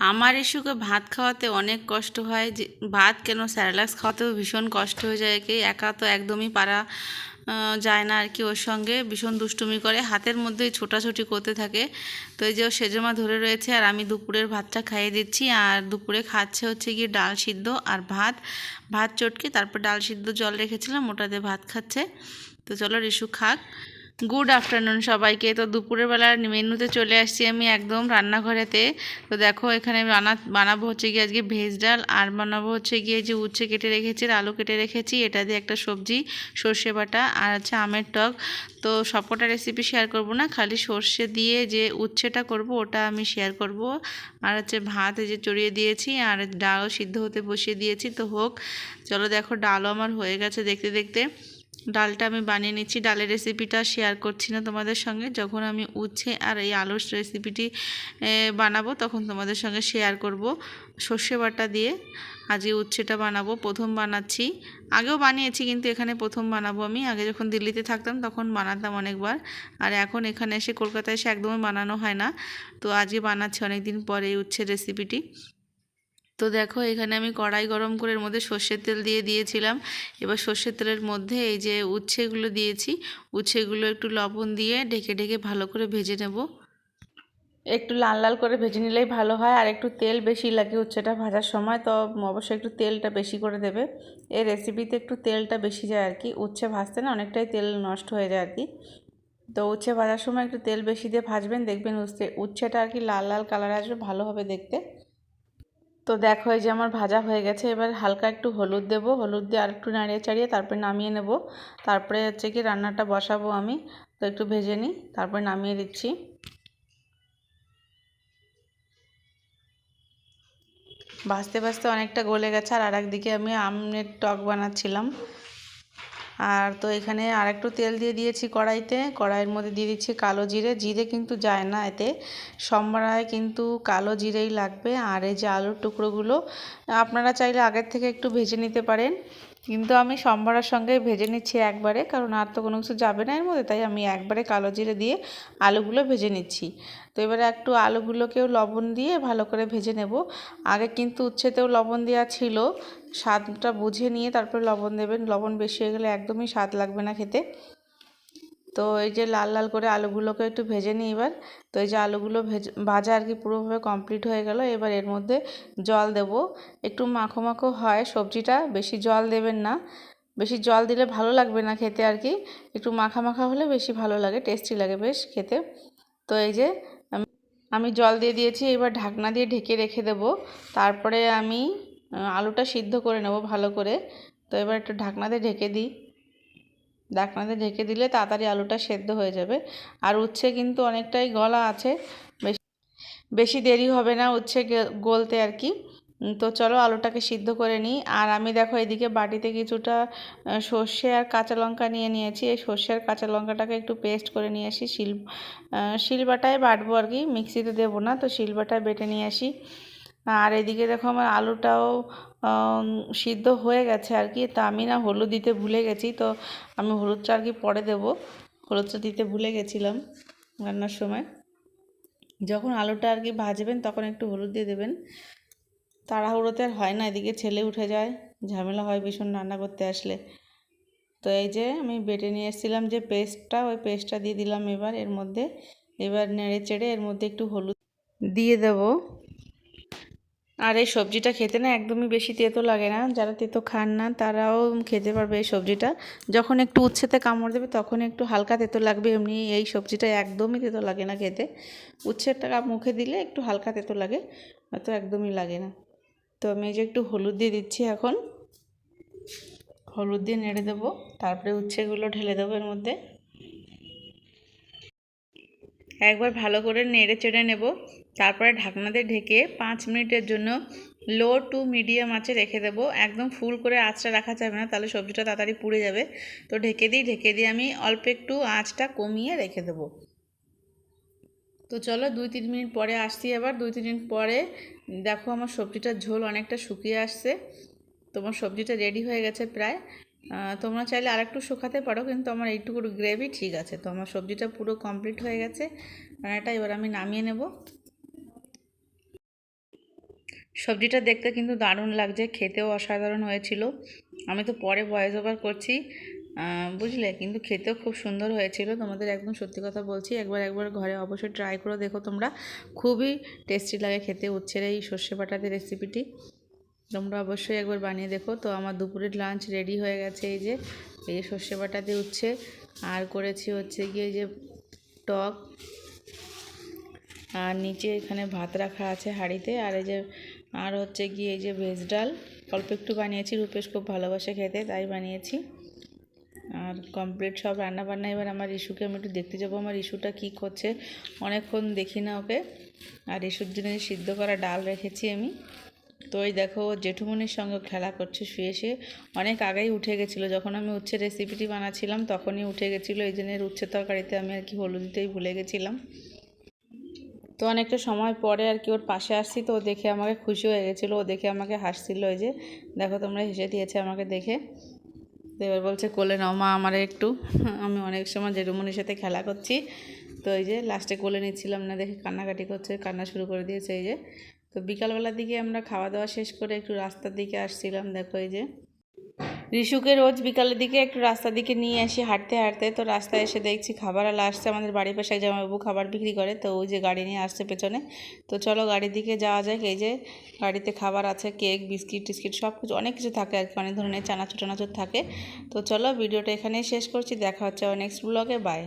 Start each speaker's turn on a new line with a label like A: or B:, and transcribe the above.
A: আমার ইস্যুকে ভাত খাওয়াতে অনেক কষ্ট হয় যে, ভাত কেন স্যারেলাক্স খাওয়াতেও ভীষণ কষ্ট হয়ে যায় কি একা তো একদমই পারা যায় না আর কি ওর সঙ্গে। ভীষণ দুষ্টুমি করে, হাতের মধ্যেই ছোটাছুটি করতে থাকে। তো এই যে ও সেজমা ধরে রয়েছে আর আমি দুপুরের ভাতটা খাইয়ে দিচ্ছি। আর দুপুরে খাচ্ছে হচ্ছে গিয়ে ডাল সিদ্ধ আর ভাত। ভাত চটকে তারপর ডাল সিদ্ধ জল রেখেছিলাম ওটাতে ভাত খাচ্ছে। তো চলো রিশু খাক। গুড আফটারনুন সবাইকে। তো দুপুরের বেলার মেনুতে চলে আসছি আমি একদম রান্নাঘরেতে। তো দেখো, এখানে বানা বানাবো হচ্ছে গিয়ে আজকে ভেজ ডাল, আর বানাবো হচ্ছে গিয়ে যে উচ্ছে কেটে রেখেছি আলু কেটে রেখেছি, এটা দিয়ে একটা সবজি, সর্ষে বাটা, আর হচ্ছে আমের টক। তো সবকটা রেসিপি শেয়ার করব না, খালি সর্ষে দিয়ে যে উচ্ছেটা করব, ওটা আমি শেয়ার করব। আর হচ্ছে ভাত যে চড়িয়ে দিয়েছি, আর ডালও সিদ্ধ হতে বসিয়ে দিয়েছি। তো হোক, চলো দেখো, ডালও আমার হয়ে গেছে দেখতে দেখতে। ডালটা আমি বানিয়ে নিচ্ছি। ডালের রেসিপিটা শেয়ার করছি না তোমাদের সঙ্গে। যখন আমি উচ্ছে আর এই আলুর রেসিপিটি বানাবো, তখন তোমাদের সঙ্গে শেয়ার করব সর্ষে বাটা দিয়ে। আজকে উচ্ছেটা বানাবো। প্রথম বানাচ্ছি। আগেও বানিয়েছি, কিন্তু এখানে প্রথম বানাবো আমি। আগে যখন দিল্লিতে থাকতাম, তখন বানাতাম অনেকবার। আর এখন এখানে এসে কলকাতায় এসে একদমই বানানো হয় না। তো আজকে বানাচ্ছি অনেক দিন পরে এই উচ্ছের রেসিপিটি তো দেখো, এখানে আমি কড়াই গরম করে এর মধ্যে সর্ষের তেল দিয়ে দিয়েছিলাম। এবার সর্ষের তেলের মধ্যে এই যে উচ্ছেগুলো দিয়েছি, উচ্ছেগুলো একটু লবণ দিয়ে ঢেকে ঢেকে ভালো করে ভেজে নেব। একটু লাল লাল করে ভেজে নিলেই ভালো হয়, আর একটু তেল বেশি লাগে উচ্ছেটা ভাজার সময়, তো অবশ্যই একটু তেলটা বেশি করে দেবে। এই রেসিপিতে একটু তেলটা বেশি যায় আর কি, উচ্ছে ভাজতে না অনেকটাই তেল নষ্ট হয়ে যায় আর কি। তো উচ্ছে ভাজার সময় একটু তেল বেশি দিয়ে ভাজবেন, দেখবেন উচ্ছে, উচ্ছেটা আর কি লাল লাল কালার আসবে, ভালো হবে দেখতে। তো দেখো এই যে আমার ভাজা হয়ে গেছে, এবার হালকা একটু হলুদ দেবো, হলুদ দিয়ে আর একটু নাড়িয়ে চাড়িয়ে তারপরে নামিয়ে নেব। তারপরে হচ্ছে কি রান্নাটা বসাবো আমি, তো একটু ভেজে নিই, তারপরে নামিয়ে দিচ্ছি। ভাজতে ভাজতে অনেকটা গলে গেছে, আর একদিকে আমি আমের টক বানাচ্ছিলাম। আর তো এখানে আর একটু তেল দিয়ে দিয়েছি কড়াইতে। কড়াইয়ের মধ্যে দিয়ে দিচ্ছি কালো জিরে। জিরে কিন্তু যায় না এতে। সম্বরায় কিন্তু কালো জিরেই লাগবে। আর এই যে আলুর টুকরোগুলো, আপনারা চাইলে আগের থেকে একটু ভেজে নিতে পারেন। কিন্তু আমি সম্বরার সঙ্গে ভেজে নিচ্ছি একবারে, কারণ আর তো কোনো কিছু যাবে না এর মধ্যে। তাই আমি একবারে কালো জিরে দিয়ে আলুগুলো ভেজে নিচ্ছি। তো এবারে একটু আলুগুলোকেও লবণ দিয়ে ভালো করে ভেজে নেব। আগে কিন্তু উচ্ছেতেও লবণ দেওয়া ছিল, স্বাদটা বুঝে নিয়ে তারপরে লবণ দেবেন। লবণ বেশি হয়ে গেলে একদমই স্বাদ লাগবে না খেতে। তো এই যে লাল লাল করে আলুগুলোকে একটু ভেজে নিই এবার। তো এই যে আলুগুলো ভেজে, ভাজা আর কি পুরোভাবে কমপ্লিট হয়ে গেল, এবার এর মধ্যে জল দেব। একটু মাখো মাখো হয় সবজিটা, বেশি জল দেবেন না। বেশি জল দিলে ভালো লাগবে না খেতে আর কি। একটু মাখা মাখা হলে বেশি ভালো লাগে টেস্টি লাগে বেশ খেতে। তো এই যে আমি জল দিয়ে দিয়েছি, এবার ঢাকনা দিয়ে ঢেকে রেখে দেব। তারপরে আমি আলুটা সিদ্ধ করে নেব ভালো করে। তো এবার একটু ঢাকনা দিয়ে ঢেকে দিই। ঢাকনাতে ঢেকে দিলে তাড়াতাড়ি আলুটা সেদ্ধ হয়ে যাবে। আর উচ্ছে কিন্তু অনেকটাই গলা আছে, বেশি বেশি দেরি হবে না উচ্ছে গলতে আর কি। তো চলো আলুটাকে সিদ্ধ করে নিই। আর আমি দেখো এদিকে বাটিতে কিছুটা সর্ষে আর কাঁচা লঙ্কা নিয়ে নিয়েছি। এই সর্ষে আর কাঁচা লঙ্কাটাকে একটু পেস্ট করে নিয়ে আসি। শিল শিলবাটায় বাটবো আর কি, মিক্সিতে দেবো না, তো শিলবাটায় বেটে নিয়ে আসি। আর এদিকে দেখো আমার আলুটাও সিদ্ধ হয়ে গেছে আর কি। তা আমি না হলুদ দিতে ভুলে গেছি, তো আমি হলুদটা আর কি পরে দেবো। হলুদটা দিতে ভুলে গেছিলাম রান্নার সময়। যখন আলুটা আর কি ভাজবেন, তখন একটু হলুদ দিয়ে দেবেন। তাড়াহুড়োতে আর হয় না, এদিকে ছেলে উঠে যায়, ঝামেলা হয় ভীষণ রান্না করতে আসলে। তো এই যে আমি বেটে নিয়ে এসেছিলাম যে পেস্টটা, ওই পেস্টটা দিয়ে দিলাম এবার, এর মধ্যে এবার নেড়ে চেড়ে এর মধ্যে একটু হলুদ দিয়ে দেবো। আর এই সবজিটা খেতে না একদমই বেশি তেতো লাগে না, যারা তেতো খান না তারাও খেতে পারবে এই সবজিটা। যখন একটু উচ্ছেতে কামড় দেবে তখন একটু হালকা তেতো লাগবে, এমনি এই সবজিটা একদমই তেতো লাগে না খেতে। উচ্ছেরটা মুখে দিলে একটু হালকা তেতো লাগে, হয়তো একদমই লাগে না। তো আমি যে একটু হলুদ দিয়ে দিচ্ছি এখন। হলুদ দিয়ে নেড়ে দেবো, তারপরে উচ্ছেগুলো ঢেলে দেবো এর মধ্যে। একবার ভালো করে নেড়ে চেড়ে নেব, তারপরে ঢাকনাতে ঢেকে পাঁচ মিনিটের জন্য লো টু মিডিয়াম আঁচে রেখে দেবো। একদম ফুল করে আঁচটা রাখা যাবে না, তাহলে সবজিটা তাড়াতাড়ি পুড়ে যাবে। তো ঢেকে দিই, ঢেকে দিয়ে আমি অল্প একটু আঁচটা কমিয়ে রেখে দেবো। তো চলো দুই তিন মিনিট পরে আসছি আবার। দুই তিন মিনিট পরে, দেখো আমার সবজিটার ঝোল অনেকটা শুকিয়ে আসছে। তোমার সবজিটা রেডি হয়ে গেছে প্রায়। তোমরা চাইলে আরেকটু শুকাতে পারো, কিন্তু আমার এইটুকু গ্রেভি ঠিক আছে। তো আমার সবজিটা পুরো কমপ্লিট হয়ে গেছে। রান্নাটা এবার আমি নামিয়ে নেব। সবজিটা দেখতে কিন্তু দারুণ লাগছে, খেতেও অসাধারণ হয়েছিল। আমি তো পরে ভয়েস ওভার করছি। বুঝলে? কিন্তু খেতেও খুব সুন্দর হয়েছিল। তোমাদের একদম সত্যি কথা বলছি। একবার একবার ঘরে অবশ্যই ট্রাই করে। দেখো তোমরা, খুবই টেস্টি লাগে খেতে। উচ্ছের এই সর্ষে বাটাতে রেসিপিটি তোমরা অবশ্যই একবার বানিয়ে দেখো। তো আমার দুপুরের লাঞ্চ রেডি হয়ে গেছে এই যে, এই সর্ষে বাটাতে উচ্ছে। আর করেছি হচ্ছে গিয়ে যে টক। আর নিচে এখানে ভাত রাখা আছে হাঁড়িতে। আর এই যে, আর হচ্ছে গিয়ে এই যে ভেজ ডাল। অল্প একটু বানিয়েছি। রূপেশ খুব ভালোবাসে খেতে, তাই বানিয়েছি। আর কমপ্লিট সব রান্না বান্না এবার আমার ইস্যুকে আমি একটু দেখতে যাব, আমার ইস্যুটা কী করছে। অনেকক্ষণ দেখি না ওকে। আর ইস্যুর জন্য সিদ্ধ করা ডাল রেখেছি আমি। তো ওই দেখো, ও জেঠুমনির সঙ্গে খেলা করছে, শুয়ে শুয়ে। অনেক আগেই উঠে গেছিল। যখন আমি উচ্ছে রেসিপিটি বানাচ্ছিলাম তখনই উঠে গেছিল। এই জন্য উচ্ছে তরকারিতে আমি আর কি হলুদ দিতেই ভুলে গেছিলাম। তো অনেকটা সময় পরে আর কি ওর পাশে আসছি, তো ও দেখে আমাকে খুশি হয়ে গেছিল। ও দেখে আমাকে হাসছিল, ওই যে, দেখো তোমরা হেসে দিয়েছে আমাকে দেখে। তো এবার বলছে, কোলে নাও মা আমার একটু। আমি অনেক সময় জেঠুমনির সাথে খেলা করছি, তো এই যে লাস্টে কোলে নিচ্ছিলাম না, দেখে কান্নাকাটি করছে, কান্না শুরু করে দিয়েছে এই যে। তো বিকালবেলার দিকে আমরা খাওয়া দাওয়া শেষ করে একটু রাস্তার দিকে আসছিলাম, দেখো এই যে। রিশুকে রোজ বিকালের দিকে একটু রাস্তার দিকে নিয়ে আসি হাঁটতে হাঁটতে তো রাস্তায় এসে দেখছি খাবার আলো আসছে। আমাদের বাড়ির পাশে জামাইবাবু খাবার বিক্রি করে, তো ওই যে গাড়ি নিয়ে আসছে পেছনে। তো চলো গাড়ির দিকে যাওয়া যাক। এই যে গাড়িতে খাবার আছে, কেক, বিস্কিট টিস্কিট সব কিছু, অনেক কিছু থাকে আর কি, অনেক ধরনের চানাচুর টানাচুর থাকে। তো চলো ভিডিওটা এখানেই শেষ করছি। দেখা হচ্ছে নেক্সট ব্লগে বাই